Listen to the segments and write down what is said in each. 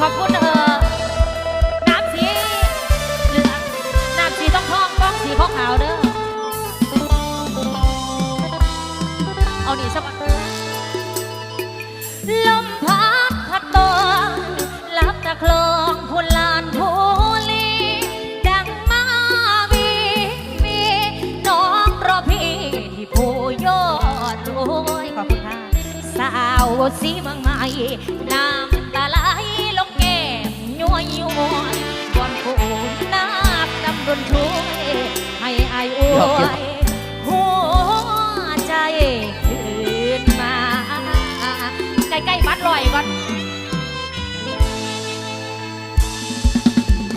ขอบคุณเออน้ำสีเหลือน้ำสีต้องทองต้องสีขาวขาวเด้อ เอาหนีสัดลมพัดพัดตอนรับตะคลองพุนลานทุลี ดังมาวีมีน้องรอพี่ผู้ยอดรวยสาวสีเมืงใม่น้ำ ชอบหัวใจคืนมาใกล้ๆบัดลอยก่อน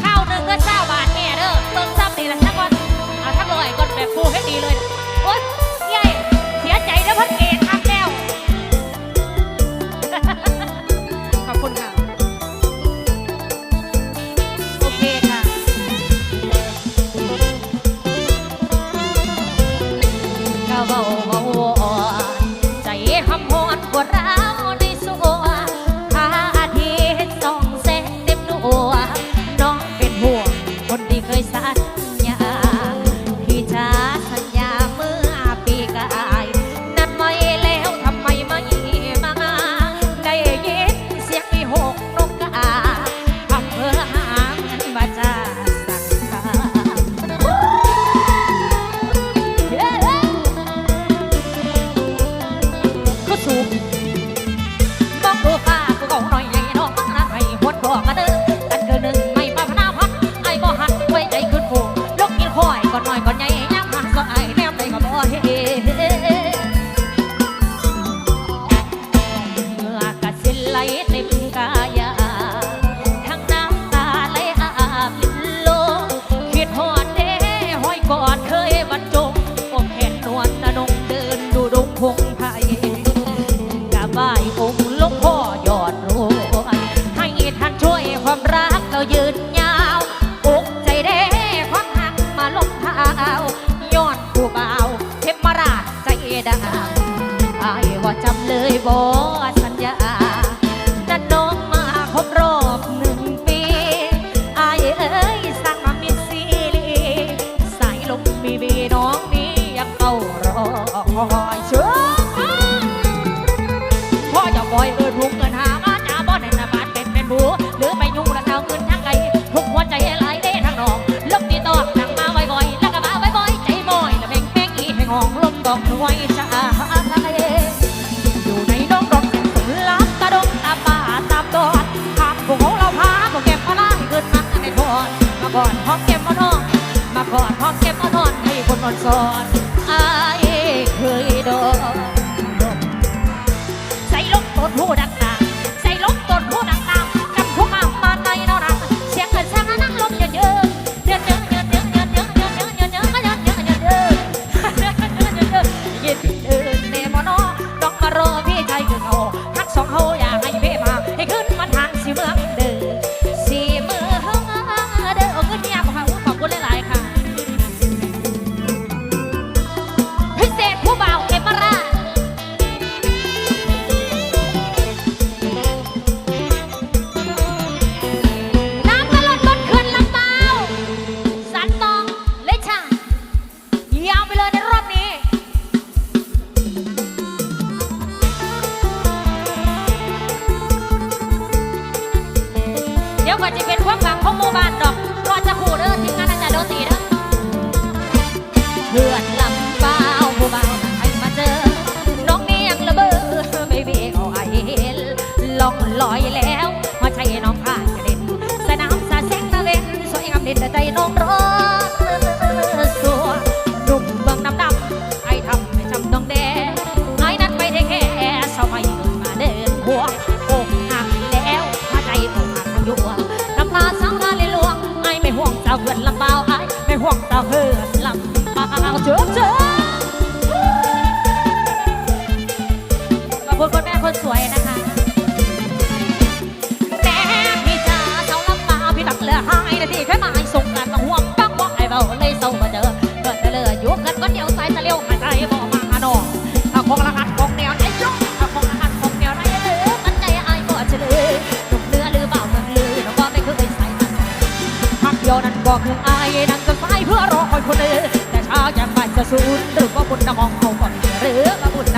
ข้าวหนึ่งก็เจ้าบาทแม่เด้อเบิ่ซ้ำนี่แหละนะก่อนเอาทักลอยก่อนแบบฟูให้ดีเลยโอ๊ยยายเสียใจนะพัดเก๋ Oh. Oh. ก่อนหอมเก็บมาทองมาก่อนหอมเก็บมาทอนให้คนนอนสอนอายเคยโดน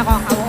รือ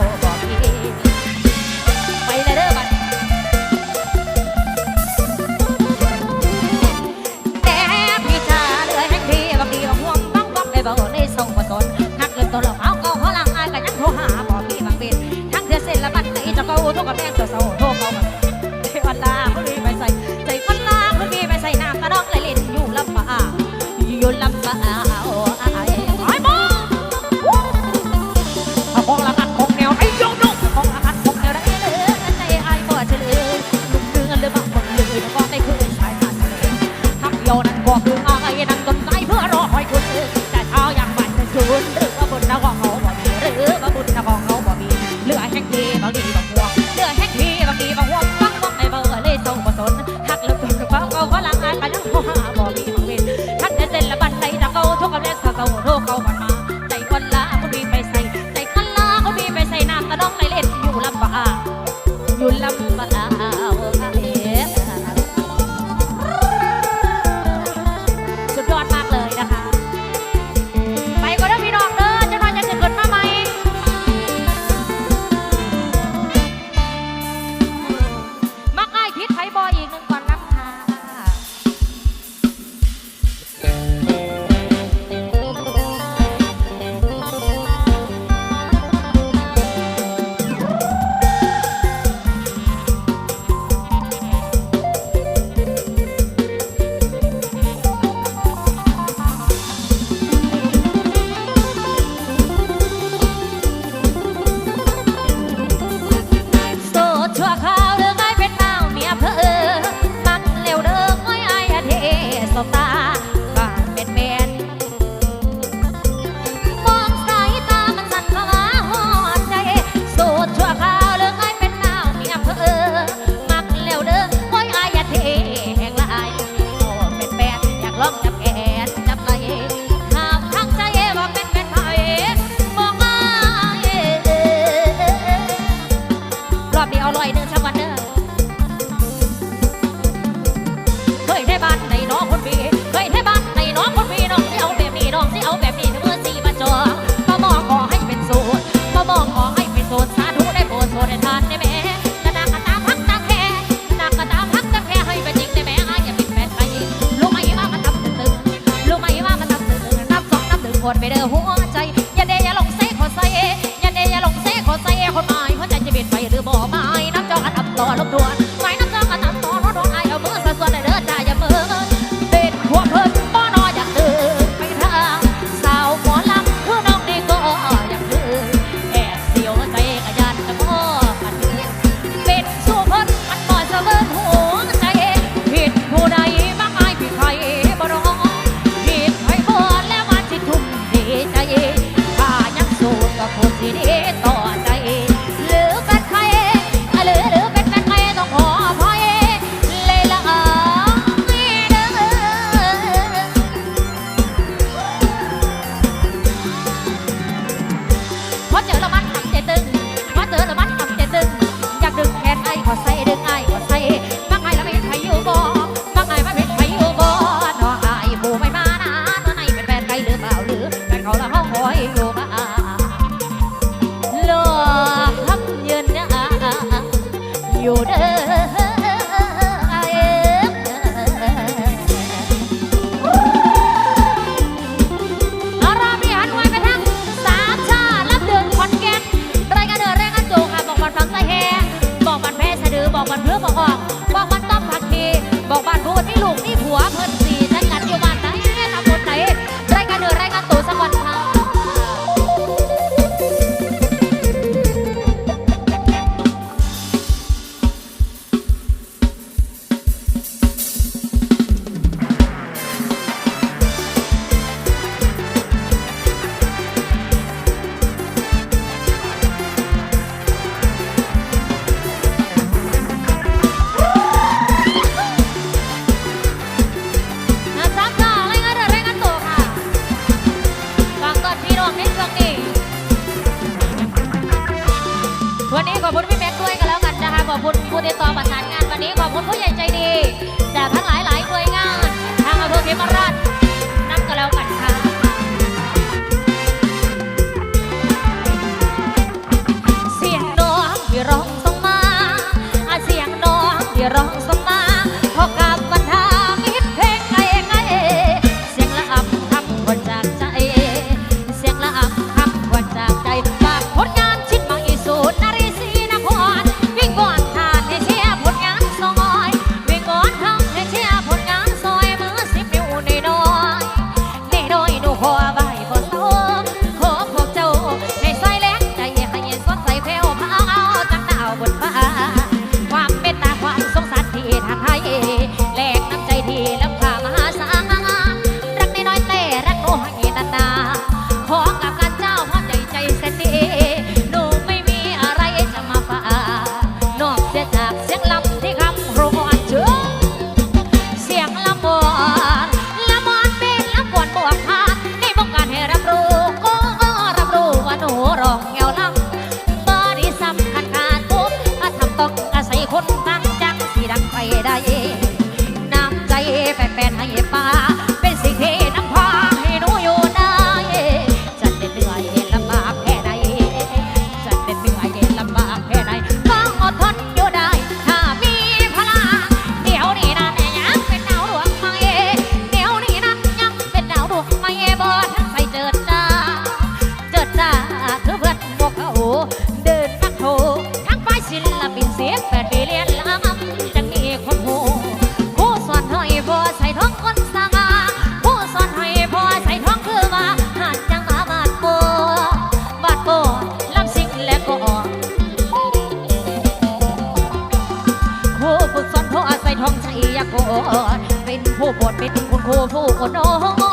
โคผู้คนโอ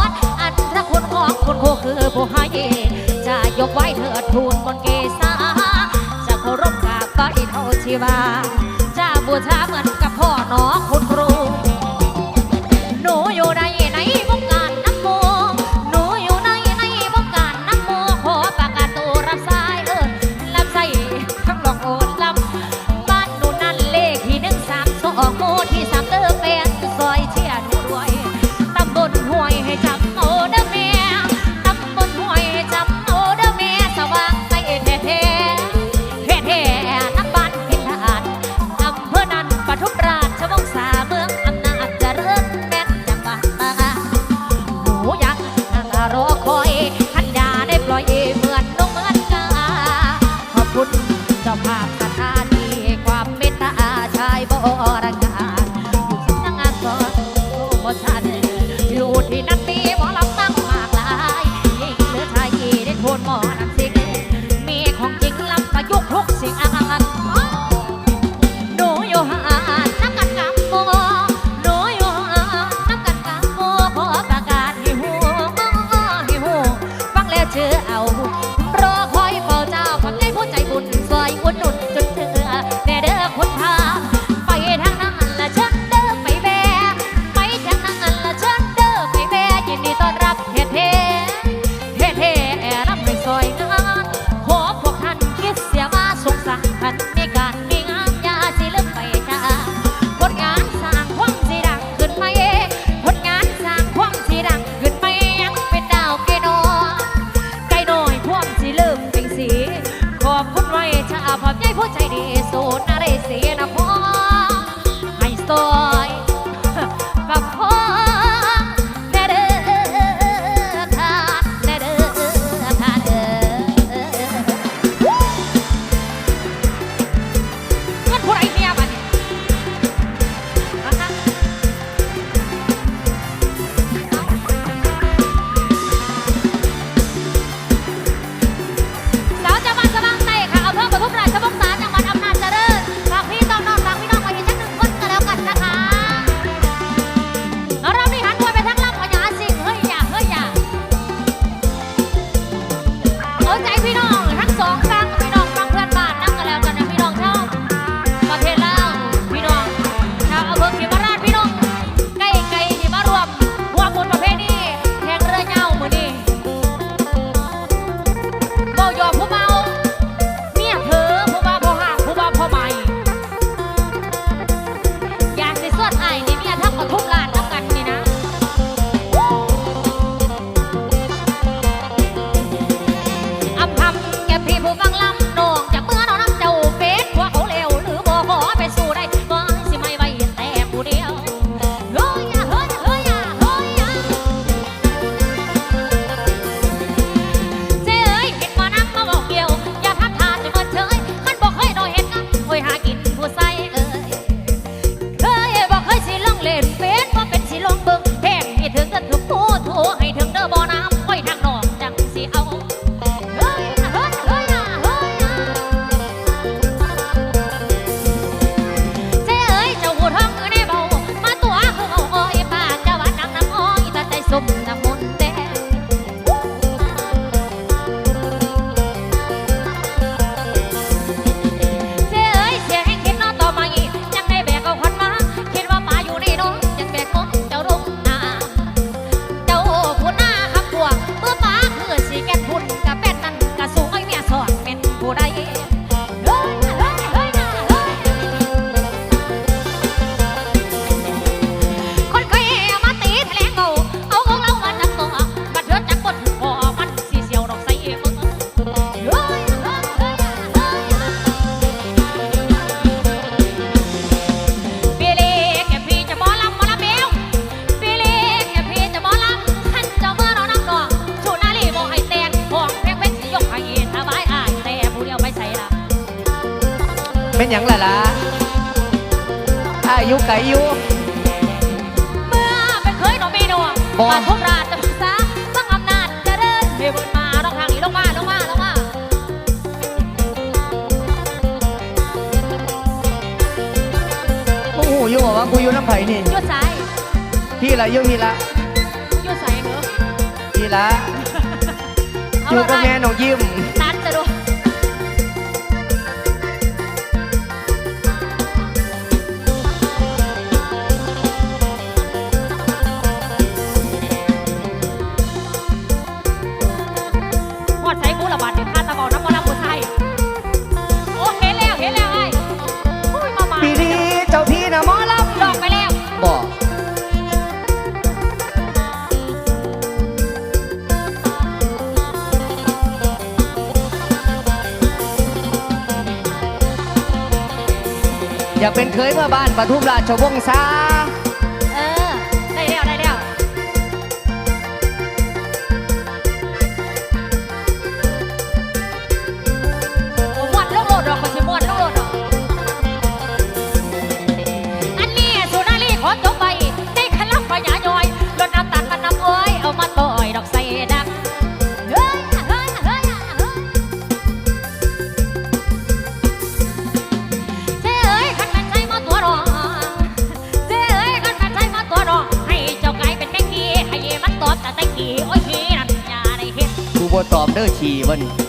นอันพระคนของคนโคคือผู้ให้จะยกไว้เถิดทูลมนเกศาจะเคารพกราบปฏิเท่าชีวาจะบูชาเหมือนกับพ่อหนอคน หูอยู่บว่ากูอยู่น้ำไผ่นี่ยอดสายพี่ละยู่พี่ละยอดสายเหรอพี่ละอยู่ก็แม่น้องยิ้มตา อย่าเป็นเคยเมื่อบ้านปทุมราชวงศ์ซา บตอบเด้อขี่บ่นี่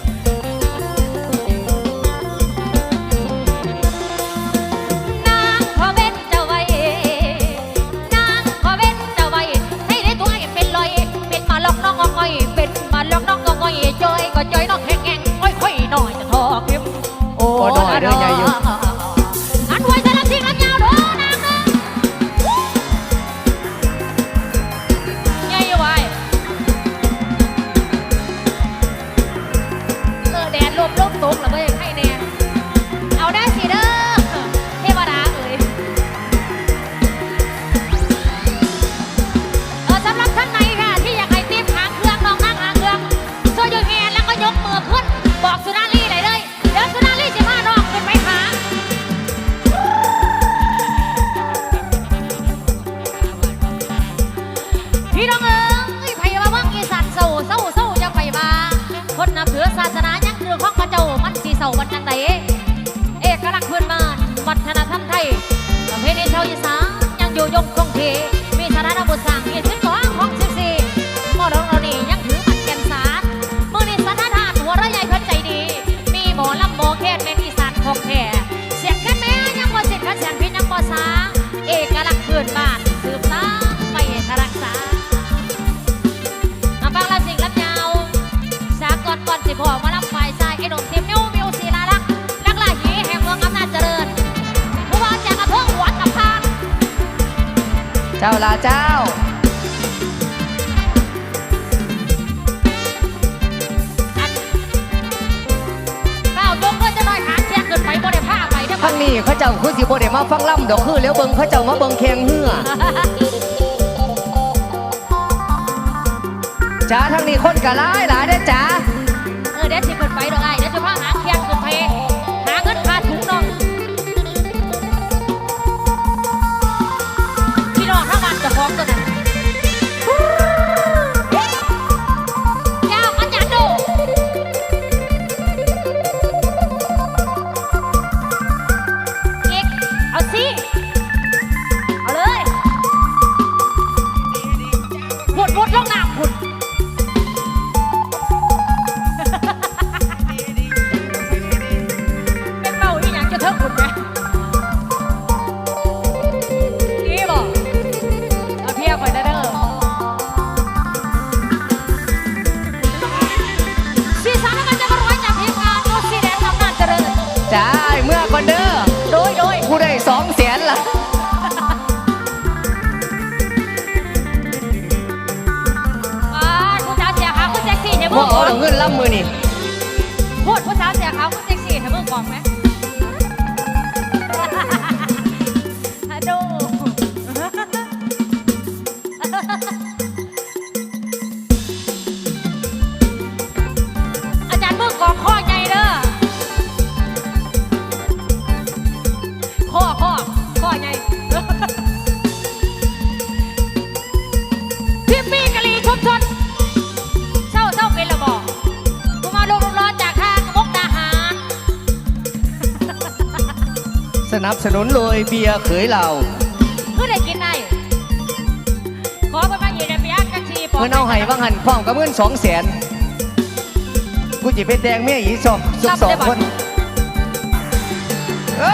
เจ้าลาเจ้าเฝ้าจงก็จะน้อยหาเที่ยงเกินไปบ่ด้ผ้าไปเด้งนี้เขาเจ้าคือสิบโบเด้มาฟังล่ำดอกคือแล้วเบิ่งเขาเจ้ามาเบิ่งแข่งเหื่อจ้าทางนี้คนก็หลายหลายเด้จ้า เออเด้สิเสนุนโดยเบียร์เขยเหล่าคือได้กินได้ขอประมาณยียสิบียานกันชีปเงินเอาไห้บังหันพร้อมกับเงินสองแสนกูจีเป็นแดงเมียหยีสองสองคนเอ้